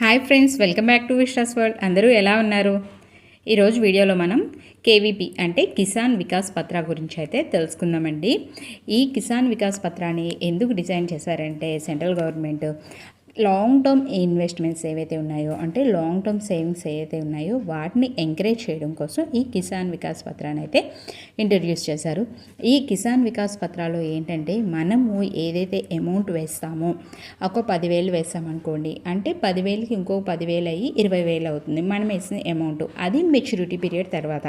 Hi friends welcome back to Vishwas world. అందరూ ఎలా ఉన్నారు? ఈరోజు వీడియోలో మనం కేవీపీ అంటే కిసాన్ వికాస్ పత్ర గురించి అయితే తెలుసుకుందామండి. ఈ కిసాన్ వికాస్ పత్రాన్ని ఎందుకు డిజైన్ చేశారంటే central government long term investments ఏవైతే ఉన్నాయో అంటే లాంగ్ టర్మ్ సేవింగ్స్ ఏవైతే ఉన్నాయో వాటిని ఎంకరేజ్ చేయడం కోసం ఈ కిసాన్ వికాస్ పత్రాన్ని అయితే ఇంట్రడ్యూస్ చేశారు. ఈ కిసాన్ వికాస్ పత్రాలు ఏంటంటే మనము ఏదైతే అమౌంట్ వేస్తామో ఒక పదివేలు వేస్తామనుకోండి అంటే పదివేలకి ఇంకో పదివేలు అయ్యి ఇరవై వేలు అవుతుంది. మనం వేసిన అమౌంట్ అది మెచ్యూరిటీ పీరియడ్ తర్వాత.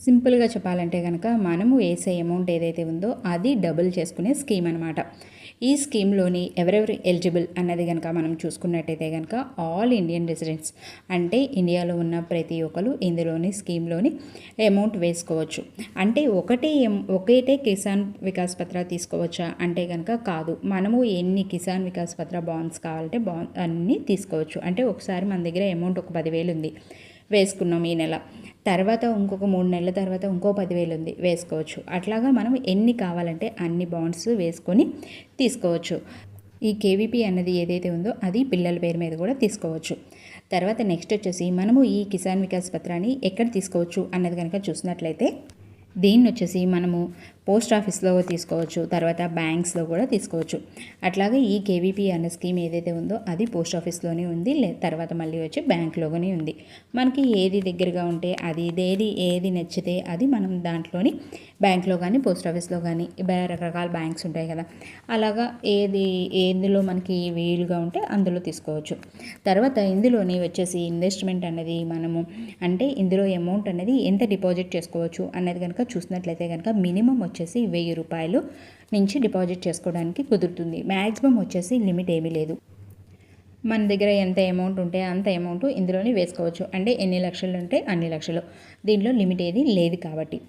సింపుల్గా చెప్పాలంటే కనుక మనము వేసే అమౌంట్ ఏదైతే ఉందో అది డబుల్ చేసుకునే స్కీమ్ అనమాట ఈ స్కీమ్లోని ఎవరెవరు ఎలిజిబుల్ అన్నది కనుక మనం చూసుకున్నట్టయితే కనుక ఆల్ ఇండియన్ రెసిడెంట్స్ అంటే ఇండియాలో ఉన్న ప్రతి ఒక్కరు ఇందులోని స్కీమ్లోని అమౌంట్ వేసుకోవచ్చు. అంటే ఒకటే ఒకటే కిసాన్ వికాస్ పత్ర తీసుకోవచ్చా అంటే కనుక కాదు. మనము ఎన్ని కిసాన్ వికాస్ పత్ర బాండ్స్ కావాలంటే బాండ్ అన్నీ తీసుకోవచ్చు. అంటే ఒకసారి మన దగ్గర అమౌంట్ ఒక పదివేలు ఉంది. వేసుకున్నాం ఈ నెల. తర్వాత ఇంకొక మూడు నెలల తర్వాత ఇంకో పదివేలు ఉంది వేసుకోవచ్చు. అట్లాగా మనం ఎన్ని కావాలంటే అన్ని బాండ్స్ వేసుకొని తీసుకోవచ్చు. ఈ కేవీపీ అన్నది ఏదైతే ఉందో అది పిల్లల పేరు మీద కూడా తీసుకోవచ్చు. తర్వాత నెక్స్ట్ వచ్చేసి మనము ఈ కిసాన్ వికాస్ పత్రాన్ని ఎక్కడ తీసుకోవచ్చు అన్నది కనుక చూసినట్లయితే దీన్ని వచ్చేసి మనము పోస్ట్ ఆఫీస్లో తీసుకోవచ్చు తర్వాత బ్యాంక్స్లో కూడా తీసుకోవచ్చు. అట్లాగే ఈ కేవీపీ అనే స్కీమ్ ఏదైతే ఉందో అది పోస్ట్ ఆఫీస్లోనే ఉంది లే తర్వాత మళ్ళీ వచ్చి బ్యాంక్లోనే ఉంది. మనకి ఏది దగ్గరగా ఉంటే అది ఏది ఏది నచ్చితే అది మనం దాంట్లోని బ్యాంక్లో కానీ పోస్ట్ ఆఫీస్లో కానీ రకరకాల బ్యాంక్స్ ఉంటాయి కదా. అలాగా ఏది ఎందులో మనకి వీలుగా ఉంటే అందులో తీసుకోవచ్చు. తర్వాత ఇందులోని వచ్చేసి ఇన్వెస్ట్మెంట్ అనేది మనము అంటే ఇందులో అమౌంట్ అనేది ఎంత డిపాజిట్ చేసుకోవచ్చు అనేది కనుక చూసినట్లయితే కనుక మినిమం వచ్చి వచ్చేసి వెయ్యి రూపాయలు నుంచి డిపాజిట్ చేసుకోవడానికి కుదురుతుంది. మ్యాక్సిమం వచ్చేసి లిమిట్ ఏమీ లేదు. మన దగ్గర ఎంత అమౌంట్ ఉంటే అంత అమౌంట్ ఇందులోనే వేసుకోవచ్చు. అంటే ఎన్ని లక్షలు ఉంటే అన్ని లక్షలు. దీనిలో లిమిట్ ఏది లేదు కాబట్టి.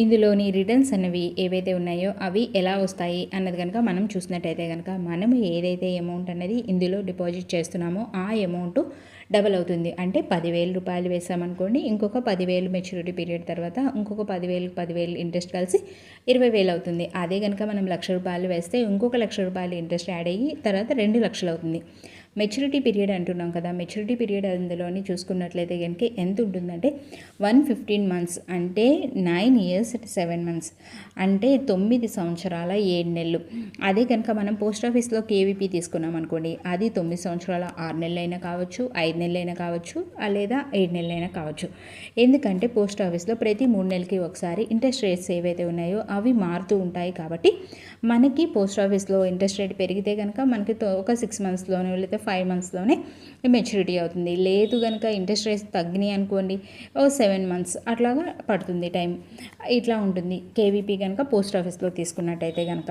ఇందులోని రిటర్న్స్ అనేవి ఏవైతే ఉన్నాయో అవి ఎలా వస్తాయి అన్నది కనుక మనం చూసినట్టయితే కనుక మనం ఏదైతే అమౌంట్ అనేది ఇందులో డిపాజిట్ చేస్తున్నామో ఆ అమౌంట్ డబల్ అవుతుంది. అంటే పదివేలు రూపాయలు వేసామనుకోండి ఇంకొక పదివేలు మెచ్యూరిటీ పీరియడ్ తర్వాత ఇంకొక పదివేలు పదివేలు ఇంట్రెస్ట్ కలిసి ఇరవై వేలు అవుతుంది. అదే కనుక మనం లక్ష రూపాయలు వేస్తే ఇంకొక లక్ష రూపాయలు ఇంట్రెస్ట్ యాడ్ అయ్యి తర్వాత రెండు లక్షలు అవుతుంది. మెచ్యూరిటీ పీరియడ్ అంటున్నాం కదా. మెచ్యూరిటీ పీరియడ్ అందులోని చూసుకున్నట్లయితే కనుక ఎంత ఉంటుందంటే వన్ ఫిఫ్టీన్ మంత్స్ అంటే నైన్ ఇయర్స్ సెవెన్ మంత్స్ అంటే తొమ్మిది సంవత్సరాల ఏడు నెలలు. అదే కనుక మనం పోస్ట్ ఆఫీస్లో కేవీపీ తీసుకున్నాం అనుకోండి అది తొమ్మిది సంవత్సరాల ఆరు నెలలైనా కావచ్చు ఐదు నెలలైనా కావచ్చు లేదా ఏడు నెలలైనా కావచ్చు. ఎందుకంటే పోస్ట్ ఆఫీస్లో ప్రతి మూడు నెలలకి ఒకసారి ఇంట్రెస్ట్ రేట్స్ ఏవైతే ఉన్నాయో అవి మారుతూ ఉంటాయి కాబట్టి మనకి పోస్ట్ ఆఫీస్లో ఇంట్రెస్ట్ రేట్ పెరిగితే కనుక మనకి ఒక సిక్స్ మంత్స్లోనే లేదా ఫైవ్ మంత్స్లోనే మెచ్యూరిటీ అవుతుంది. లేదు కనుక ఇంట్రెస్ట్ రేట్స్ తగ్గినాయి అనుకోండి ఓ సెవెన్ మంత్స్ అట్లాగా పడుతుంది టైం ఇట్లా ఉంటుంది. కేవీపీ కనుక పోస్ట్ ఆఫీస్లో తీసుకున్నట్టయితే కనుక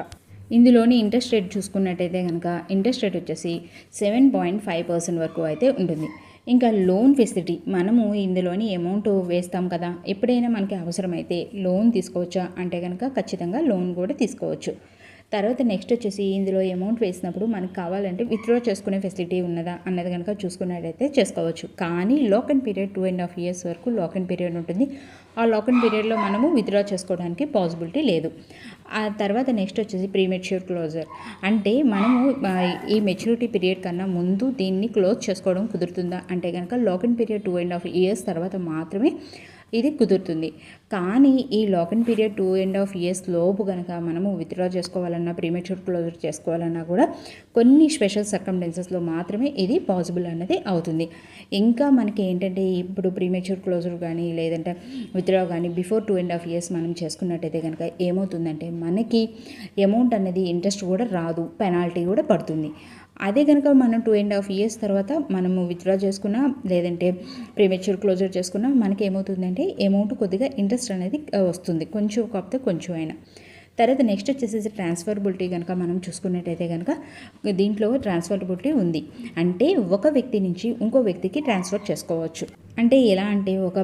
ఇందులోని ఇంట్రెస్ట్ రేట్ చూసుకున్నట్టయితే కనుక ఇంట్రెస్ట్ రేట్ వచ్చేసి సెవెన్ పాయింట్ ఫైవ్ పర్సెంట్ వరకు అయితే ఉంటుంది. ఇంకా లోన్ ఫెసిలిటీ మనము ఇందులోని అమౌంట్ వేస్తాం కదా. ఎప్పుడైనా మనకి అవసరమైతే లోన్ తీసుకోవచ్చా? అంటే కనుక ఖచ్చితంగా లోన్ కూడా తీసుకోవచ్చు. తర్వాత నెక్స్ట్ వచ్చేసి ఇందులో అమౌంట్ వేసినప్పుడు మనకు కావాలంటే విత్డ్రా చేసుకునే ఫెసిలిటీ ఉన్నదా అన్నది కనుక చూసుకున్నట్టయితే చేసుకోవచ్చు. కానీ lock and period two and half years వరకు లాక్ అండ్ పీరియడ్ ఉంటుంది. ఆ లాక్ అండ్ పీరియడ్లో మనము విత్డ్రా చేసుకోవడానికి పాసిబిలిటీ లేదు. ఆ తర్వాత నెక్స్ట్ వచ్చేసి ప్రీమెచ్యూర్ క్లోజర్ అంటే మనము ఈ మెచ్యూరిటీ పీరియడ్ కన్నా ముందు దీన్ని క్లోజ్ చేసుకోవడం కుదురుతుందా? అంటే కనుక lock and period two and half years తర్వాత మాత్రమే ఇది కుదురుతుంది. కానీ ఈ lock in period two and half years లోపు కనుక మనము విత్డ్రా చేసుకోవాలన్నా ప్రీమెచ్యూర్ క్లోజర్ చేసుకోవాలన్నా కూడా కొన్ని స్పెషల్ సర్కమ్డెన్సెస్లో మాత్రమే ఇది పాసిబుల్ అన్నది అవుతుంది. ఇంకా మనకి ఏంటంటే ఇప్పుడు ప్రీమెచ్యూర్ క్లోజర్ కానీ లేదంటే విత్డ్రా కానీ before two and half years మనం చేసుకున్నట్టయితే కనుక ఏమవుతుందంటే మనకి అమౌంట్ అనేది ఇంట్రెస్ట్ కూడా రాదు పెనాల్టీ కూడా పడుతుంది. అదే కనుక మనం టూ అండ్ హాఫ్ ఇయర్స్ తర్వాత మనము విత్డ్రా చేసుకున్నా లేదంటే ప్రీమెచ్యూర్ క్లోజర్ చేసుకున్నా మనకి ఏమవుతుందంటే అమౌంట్ కొద్దిగా ఇంట్రెస్ట్ అనేది వస్తుంది. కొంచెం కాకపోతే కొంచెం అయినా తర్వాత నెక్స్ట్ వచ్చేసి ట్రాన్స్ఫర్బిలిటీ కనుక మనం చూసుకున్నట్టయితే కనుక దీంట్లో ట్రాన్స్ఫర్బిలిటీ ఉంది. అంటే ఒక వ్యక్తి నుంచి ఇంకో వ్యక్తికి ట్రాన్స్ఫర్ చేసుకోవచ్చు. అంటే ఎలా అంటే ఒక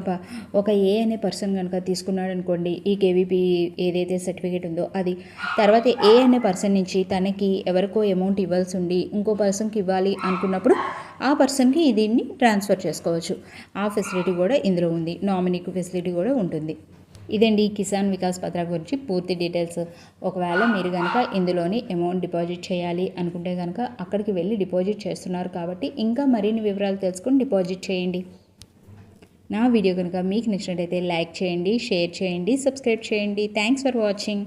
ఒక ఏ అనే పర్సన్ కనుక తీసుకున్నాడు అనుకోండి ఈ కేవీపీ ఏదైతే సర్టిఫికేట్ ఉందో అది. తర్వాత ఏ అనే పర్సన్ నుంచి తనకి ఎవరికో అమౌంట్ ఇవ్వాల్సి ఉండి ఇంకో పర్సన్కి ఇవ్వాలి అనుకున్నప్పుడు ఆ పర్సన్కి దీన్ని ట్రాన్స్ఫర్ చేసుకోవచ్చు. ఆ ఫెసిలిటీ కూడా ఇందులో ఉంది. నామినీకి ఫెసిలిటీ కూడా ఉంటుంది. ఇదండి కిసాన్ వికాస్ పత్ర గురించి పూర్తి డీటెయిల్స్. ఒకవేళ మీరు కనుక ఇందులోని అమౌంట్ డిపాజిట్ చేయాలి అనుకుంటే కనుక అక్కడికి వెళ్ళి డిపాజిట్ చేస్తున్నారు కాబట్టి ఇంకా మరిన్ని వివరాలు తెలుసుకొని డిపాజిట్ చేయండి. నా వీడియో కనుక మీకు నచ్చినట్టయితే లైక్ చేయండి షేర్ చేయండి సబ్స్క్రైబ్ చేయండి. Thanks for watching